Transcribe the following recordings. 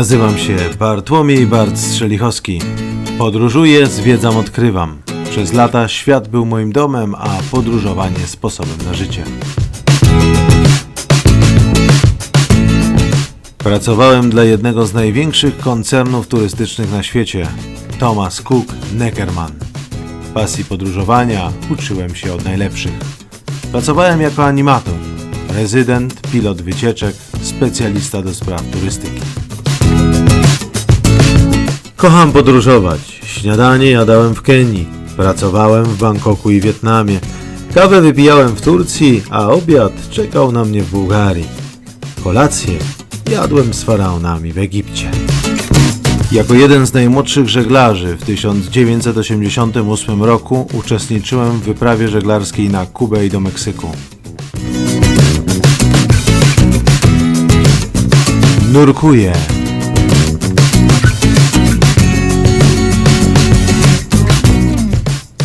Nazywam się Bartłomiej Bart Strzelichowski. Podróżuję, zwiedzam, odkrywam. Przez lata świat był moim domem, a podróżowanie sposobem na życie. Pracowałem dla jednego z największych koncernów turystycznych na świecie Thomas Cook Neckerman. Pasji podróżowania uczyłem się od najlepszych. Pracowałem jako animator, rezydent, pilot wycieczek, specjalista do spraw turystyki. Kocham podróżować. Śniadanie jadałem w Kenii, pracowałem w Bangkoku i Wietnamie. Kawę wypijałem w Turcji, a obiad czekał na mnie w Bułgarii. Kolację jadłem z faraonami w Egipcie. Jako jeden z najmłodszych żeglarzy w 1988 roku uczestniczyłem w wyprawie żeglarskiej na Kubę i do Meksyku. Nurkuję.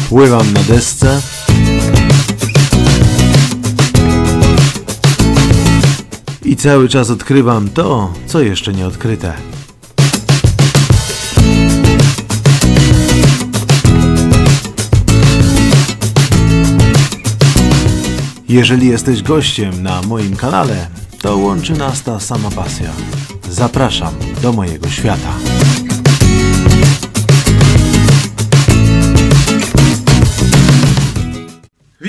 Pływam na desce. I cały czas odkrywam to, co jeszcze nie odkryte. Jeżeli jesteś gościem na moim kanale, to łączy nas ta sama pasja. Zapraszam do mojego świata.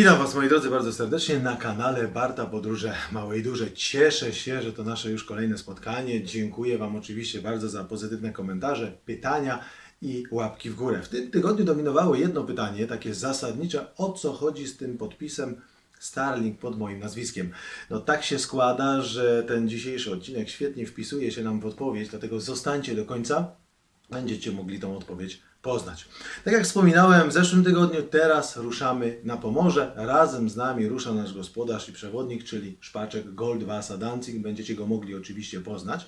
Witam Was moi drodzy bardzo serdecznie na kanale Barta Podróże Małe i Duże. Cieszę się, że to nasze już kolejne spotkanie. Dziękuję Wam oczywiście bardzo za pozytywne komentarze, pytania i łapki w górę. W tym tygodniu dominowało jedno pytanie, takie zasadnicze, o co chodzi z tym podpisem Starlink pod moim nazwiskiem. No tak się składa, że ten dzisiejszy odcinek świetnie wpisuje się nam w odpowiedź, dlatego zostańcie do końca będziecie mogli tą odpowiedź poznać. Tak jak wspominałem w zeszłym tygodniu, teraz ruszamy na Pomorze. Razem z nami rusza nasz gospodarz i przewodnik, czyli szpaczek Goldwassa Danzig. Będziecie go mogli oczywiście poznać.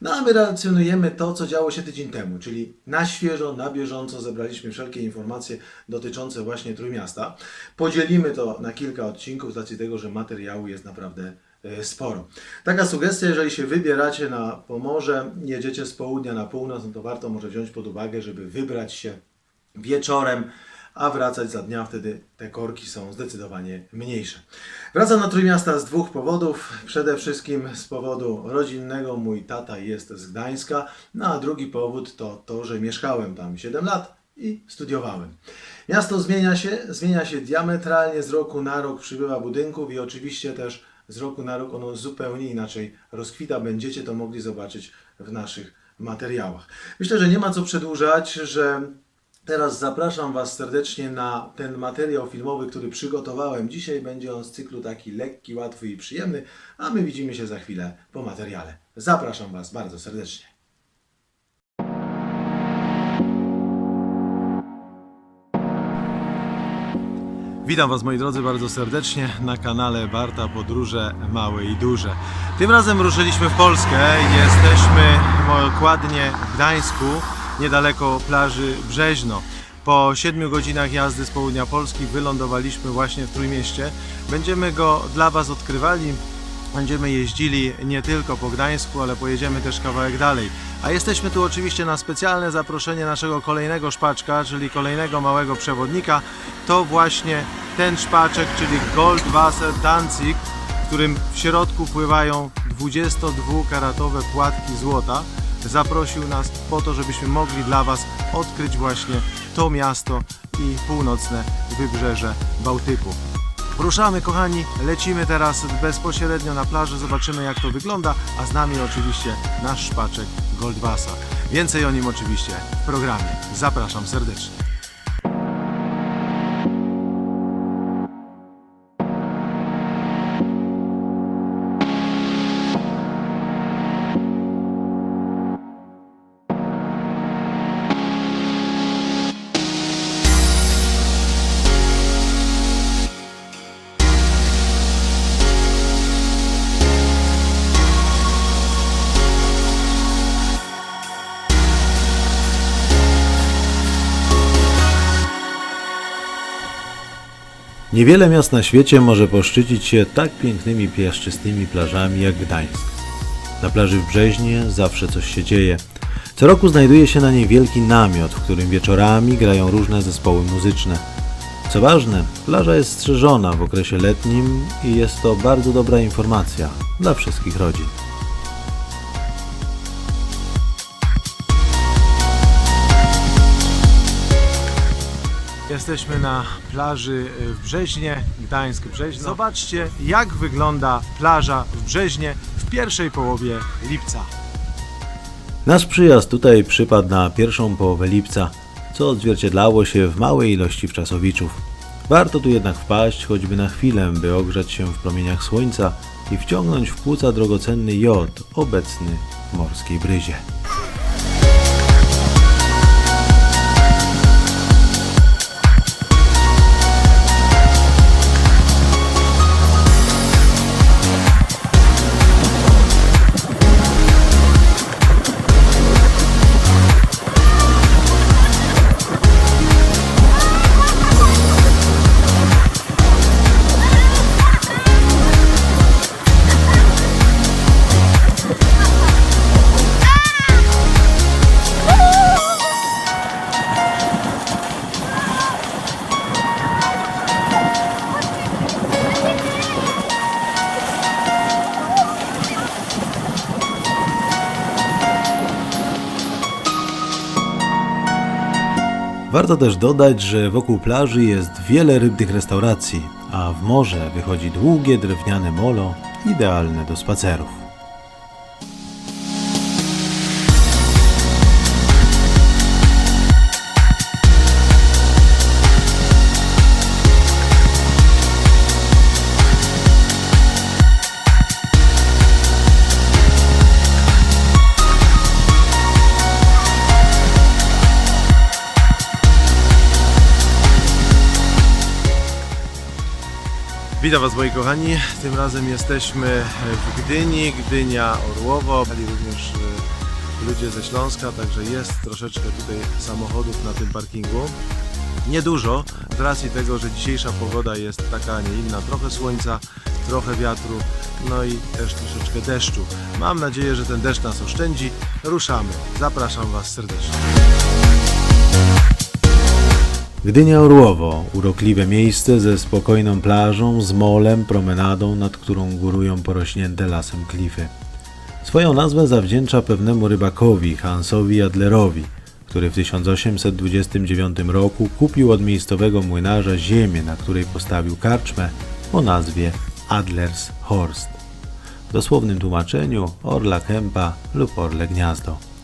No a my relacjonujemy to, co działo się tydzień temu, czyli na świeżo, na bieżąco zebraliśmy wszelkie informacje dotyczące właśnie Trójmiasta. Podzielimy to na kilka odcinków z racji tego, że materiału jest naprawdę sporo. Taka sugestia, jeżeli się wybieracie na Pomorze, jedziecie z południa na północ, no to warto może wziąć pod uwagę, żeby wybrać się wieczorem, a wracać za dnia, wtedy te korki są zdecydowanie mniejsze. Wracam na Trójmiasta z dwóch powodów. Przede wszystkim z powodu rodzinnego, mój tata jest z Gdańska, no a drugi powód to to, że mieszkałem tam 7 lat i studiowałem. Miasto zmienia się, zmienia się diametralnie, z roku na rok przybywa budynków i oczywiście też z roku na rok ono zupełnie inaczej rozkwita. Będziecie to mogli zobaczyć w naszych materiałach. Myślę, że nie ma co przedłużać, że teraz zapraszam Was serdecznie na ten materiał filmowy, który przygotowałem. Dzisiaj będzie on z cyklu taki lekki, łatwy i przyjemny, a my widzimy się za chwilę po materiale. Zapraszam Was bardzo serdecznie. Witam Was moi drodzy bardzo serdecznie na kanale Barta Podróże Małe i Duże. Tym razem ruszyliśmy w Polskę. Jesteśmy dokładnie w Gdańsku, niedaleko plaży Brzeźno. Po 7 godzinach jazdy z południa Polski wylądowaliśmy właśnie w Trójmieście. Będziemy go dla Was odkrywali. Będziemy jeździli nie tylko po Gdańsku, ale pojedziemy też kawałek dalej. A jesteśmy tu oczywiście na specjalne zaproszenie naszego kolejnego szpaczka, czyli kolejnego małego przewodnika. To właśnie ten szpaczek, czyli Goldwasser Danzig, w którym w środku pływają 22-karatowe płatki złota. Zaprosił nas po to, żebyśmy mogli dla Was odkryć właśnie to miasto i północne wybrzeże Bałtyku. Ruszamy kochani, lecimy teraz bezpośrednio na plażę, zobaczymy jak to wygląda, a z nami oczywiście nasz szpaczek Goldwassa. Więcej o nim oczywiście w programie. Zapraszam serdecznie. Niewiele miast na świecie może poszczycić się tak pięknymi piaszczystymi plażami jak Gdańsk. Na plaży w Brzeźnie zawsze coś się dzieje. Co roku znajduje się na niej wielki namiot, w którym wieczorami grają różne zespoły muzyczne. Co ważne, plaża jest strzeżona w okresie letnim i jest to bardzo dobra informacja dla wszystkich rodzin. Jesteśmy na plaży y, w Brzeźnie, Gdańsk Brzeźno. Zobaczcie, jak wygląda plaża w Brzeźnie w pierwszej połowie lipca. Nasz przyjazd tutaj przypadł na pierwszą połowę lipca, co odzwierciedlało się w małej ilości wczasowiczów. Warto tu jednak wpaść choćby na chwilę, by ogrzać się w promieniach słońca i wciągnąć w płuca drogocenny jod obecny w morskiej bryzie. Warto też dodać, że wokół plaży jest wiele rybnych restauracji, a w morze wychodzi długie drewniane molo, idealne do spacerów. Witam Was moi kochani, tym razem jesteśmy w Gdyni, Gdynia Orłowo, byli również e, ludzie ze Śląska, także jest troszeczkę tutaj samochodów na tym parkingu. Niedużo, z racji tego, że dzisiejsza pogoda jest taka, a nie inna, trochę słońca, trochę wiatru, no i też troszeczkę deszczu. Mam nadzieję, że ten deszcz nas oszczędzi. Ruszamy, zapraszam Was serdecznie. Gdynia Orłowo, urokliwe miejsce ze spokojną plażą, z molem, promenadą, nad którą górują porośnięte lasem klify. Swoją nazwę zawdzięcza pewnemu rybakowi Hansowi Adlerowi, który w 1829 roku kupił od miejscowego młynarza ziemię, na której postawił karczmę o nazwie Adlers Horst. W dosłownym tłumaczeniu Orla Kępa lub Orle Gniazdo.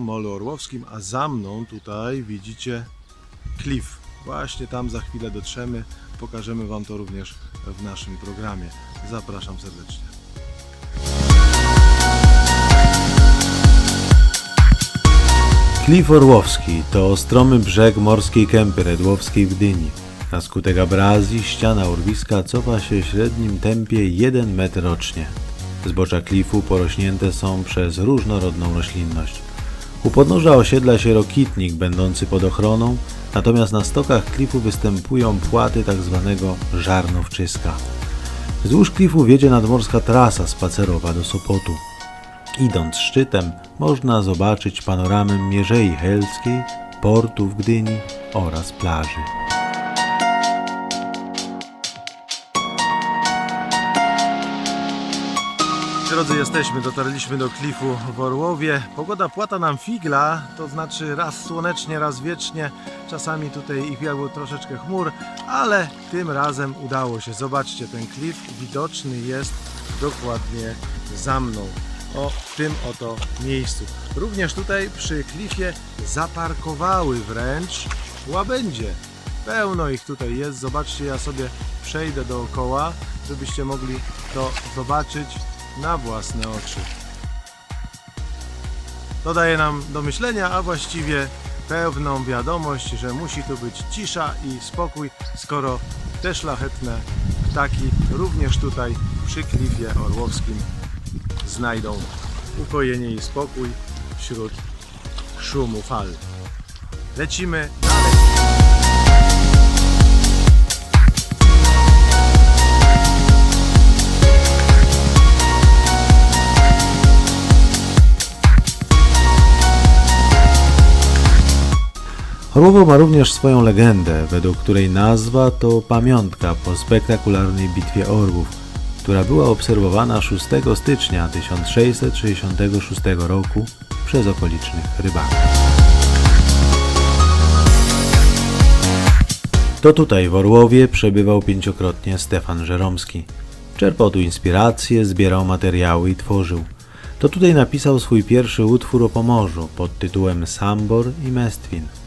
Molu orłowskim, a za mną tutaj widzicie klif. Właśnie tam za chwilę dotrzemy. Pokażemy Wam to również w naszym programie. Zapraszam serdecznie. Klif Orłowski to stromy brzeg morskiej kępy redłowskiej w Gdyni. Na skutek abrazji ściana urwiska cofa się w średnim tempie 1 metr rocznie. Zbocza klifu porośnięte są przez różnorodną roślinność. U podnóża osiedla się rokitnik będący pod ochroną, natomiast na stokach klifu występują płaty tzw. żarnowczyska. Wzdłuż klifu wiedzie nadmorska trasa spacerowa do Sopotu. Idąc szczytem, można zobaczyć panoramę Mierzei Helskiej, portu w Gdyni oraz plaży. Drodzy, jesteśmy, dotarliśmy do klifu w Orłowie. Pogoda płata nam figla, to znaczy raz słonecznie, raz wiecznie. Czasami tutaj ich było troszeczkę chmur, ale tym razem udało się. Zobaczcie, ten klif widoczny jest dokładnie za mną. O tym oto miejscu. Również tutaj przy klifie zaparkowały wręcz łabędzie. Pełno ich tutaj jest. Zobaczcie, ja sobie przejdę dookoła, żebyście mogli to zobaczyć na własne oczy. To daje nam do myślenia, a właściwie pewną wiadomość, że musi tu być cisza i spokój, skoro te szlachetne ptaki również tutaj przy klifie orłowskim znajdą ukojenie i spokój wśród szumu fal. Lecimy dalej. Orłowo ma również swoją legendę, według której nazwa to pamiątka po spektakularnej bitwie Orłów, która była obserwowana 6 stycznia 1666 roku przez okolicznych rybaków. To tutaj w Orłowie przebywał pięciokrotnie Stefan Żeromski. Czerpał tu inspiracje, zbierał materiały i tworzył. To tutaj napisał swój pierwszy utwór o Pomorzu pod tytułem Sambor i Mestwin.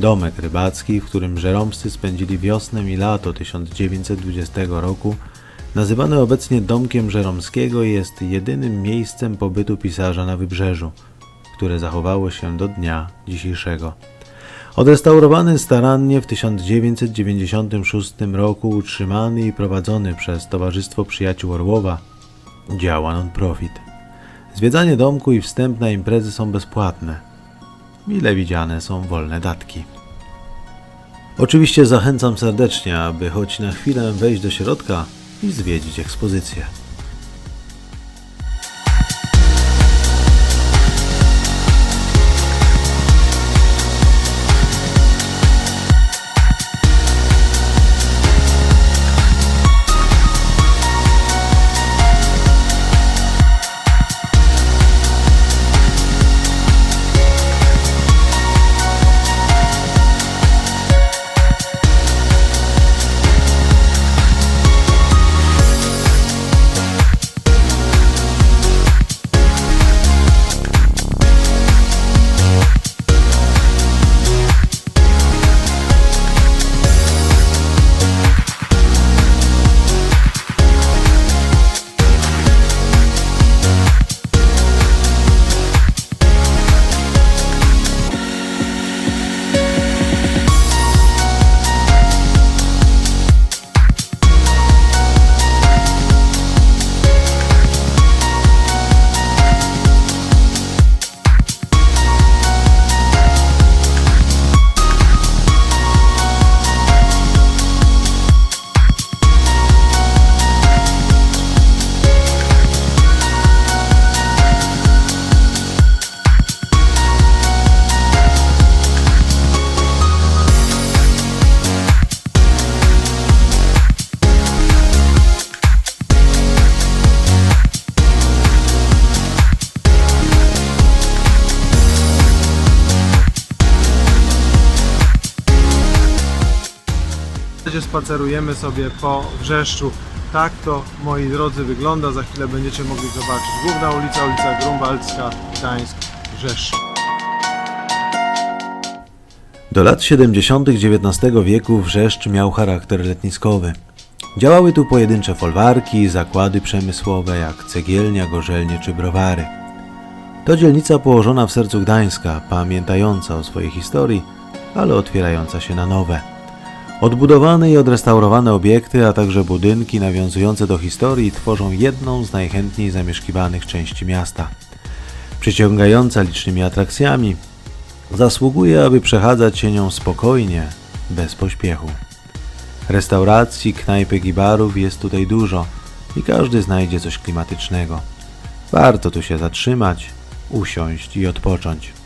Domek rybacki, w którym Żeromscy spędzili wiosnę i lato 1920 roku, nazywany obecnie Domkiem Żeromskiego, jest jedynym miejscem pobytu pisarza na wybrzeżu, które zachowało się do dnia dzisiejszego. Odrestaurowany starannie w 1996 roku, utrzymany i prowadzony przez Towarzystwo Przyjaciół Orłowa, działa non-profit. Zwiedzanie domku i wstęp na imprezy są bezpłatne. Mile widziane są wolne datki. Oczywiście zachęcam serdecznie, aby choć na chwilę wejść do środka i zwiedzić ekspozycję. Spacerujemy sobie po Wrzeszczu. Tak to, moi drodzy, wygląda. Za chwilę będziecie mogli zobaczyć. Główna ulica, ulica Grunwaldzka, Gdańsk, Wrzeszcz. Do lat 70. XIX wieku Wrzeszcz miał charakter letniskowy. Działały tu pojedyncze folwarki, zakłady przemysłowe jak cegielnia, gorzelnie czy browary. To dzielnica położona w sercu Gdańska, pamiętająca o swojej historii, ale otwierająca się na nowe. Odbudowane i odrestaurowane obiekty, a także budynki nawiązujące do historii tworzą jedną z najchętniej zamieszkiwanych części miasta. Przyciągająca licznymi atrakcjami, zasługuje, aby przechadzać się nią spokojnie, bez pośpiechu. Restauracji, knajpek i barów jest tutaj dużo i każdy znajdzie coś klimatycznego. Warto tu się zatrzymać, usiąść i odpocząć.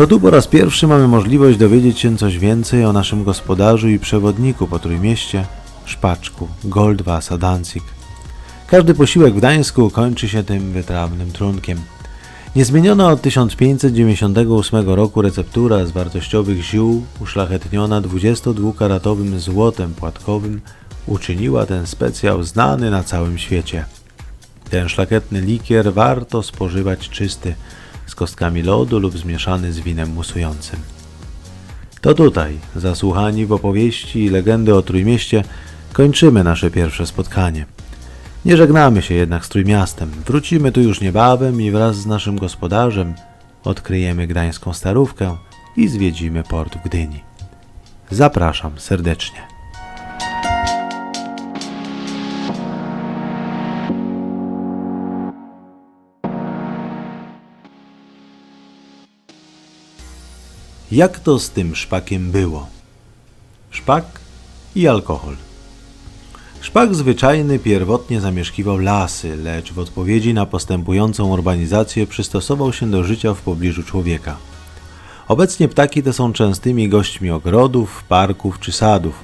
To tu po raz pierwszy mamy możliwość dowiedzieć się coś więcej o naszym gospodarzu i przewodniku po Trójmieście, Szpaczku, Goldwasser Danzig. Każdy posiłek w Gdańsku kończy się tym wytrawnym trunkiem. Niezmieniona od 1598 roku receptura z wartościowych ziół, uszlachetniona 22-karatowym złotem płatkowym, uczyniła ten specjał znany na całym świecie. Ten szlachetny likier warto spożywać czysty, z kostkami lodu lub zmieszany z winem musującym. To tutaj, zasłuchani w opowieści i legendy o Trójmieście, kończymy nasze pierwsze spotkanie. Nie żegnamy się jednak z Trójmiastem. Wrócimy tu już niebawem i wraz z naszym gospodarzem odkryjemy gdańską starówkę i zwiedzimy port w Gdyni. Zapraszam serdecznie. Jak to z tym szpakiem było? Szpak i alkohol. Szpak zwyczajny pierwotnie zamieszkiwał lasy, lecz w odpowiedzi na postępującą urbanizację przystosował się do życia w pobliżu człowieka. Obecnie ptaki te są częstymi gośćmi ogrodów, parków czy sadów,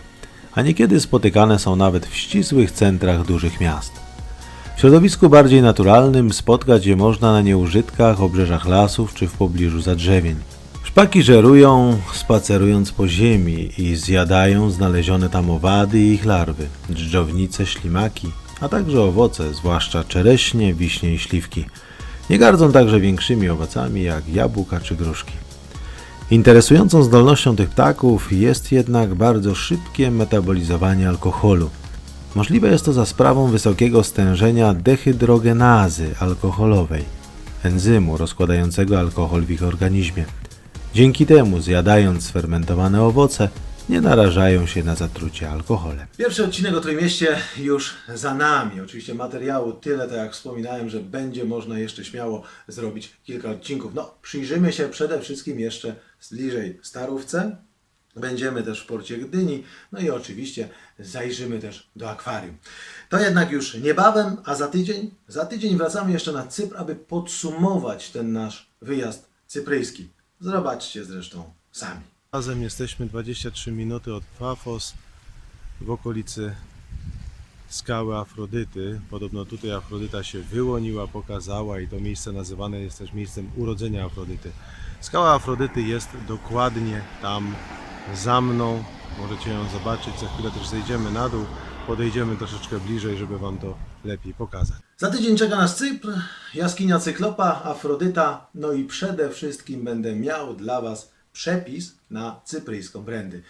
a niekiedy spotykane są nawet w ścisłych centrach dużych miast. W środowisku bardziej naturalnym spotkać je można na nieużytkach, obrzeżach lasów czy w pobliżu zadrzewień. Szpaki żerują, spacerując po ziemi i zjadają znalezione tam owady i ich larwy, dżdżownice, ślimaki, a także owoce, zwłaszcza czereśnie, wiśnie i śliwki. Nie gardzą także większymi owocami jak jabłka czy gruszki. Interesującą zdolnością tych ptaków jest jednak bardzo szybkie metabolizowanie alkoholu. Możliwe jest to za sprawą wysokiego stężenia dehydrogenazy alkoholowej, enzymu rozkładającego alkohol w ich organizmie. Dzięki temu, zjadając sfermentowane owoce, nie narażają się na zatrucie alkoholem. Pierwszy odcinek o Trójmieście już za nami. Oczywiście materiału tyle, tak jak wspominałem, że będzie można jeszcze śmiało zrobić kilka odcinków. No, przyjrzymy się przede wszystkim jeszcze bliżej Starówce. Będziemy też w porcie Gdyni, no i oczywiście zajrzymy też do akwarium. To jednak już niebawem, a za tydzień, za tydzień wracamy jeszcze na Cypr, aby podsumować ten nasz wyjazd cypryjski. Zobaczcie zresztą sami. Razem jesteśmy 23 minuty od Pafos w okolicy skały Afrodyty. Podobno tutaj Afrodyta się wyłoniła, pokazała i to miejsce nazywane jest też miejscem urodzenia Afrodyty. Skała Afrodyty jest dokładnie tam za mną. Możecie ją zobaczyć. Za chwilę też zejdziemy na dół, podejdziemy troszeczkę bliżej, żeby Wam to lepiej pokazać. Za tydzień czeka nas Cypr, jaskinia Cyklopa, Afrodyta, no i przede wszystkim będę miał dla Was przepis na cypryjską brandy.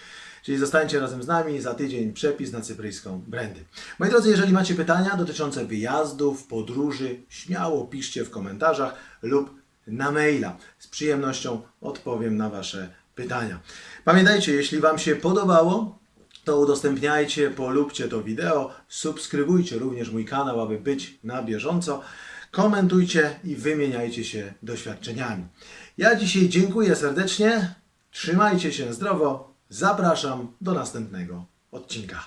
Czyli zostańcie razem z nami, za tydzień przepis na cypryjską brandy. Moi drodzy, jeżeli macie pytania dotyczące wyjazdów, podróży, śmiało piszcie w komentarzach lub na maila. Z przyjemnością odpowiem na Wasze pytania. Pamiętajcie, jeśli Wam się podobało, to udostępniajcie, polubcie to wideo, subskrybujcie również mój kanał, aby być na bieżąco, komentujcie i wymieniajcie się doświadczeniami. Ja dzisiaj dziękuję serdecznie, trzymajcie się zdrowo, zapraszam do następnego odcinka.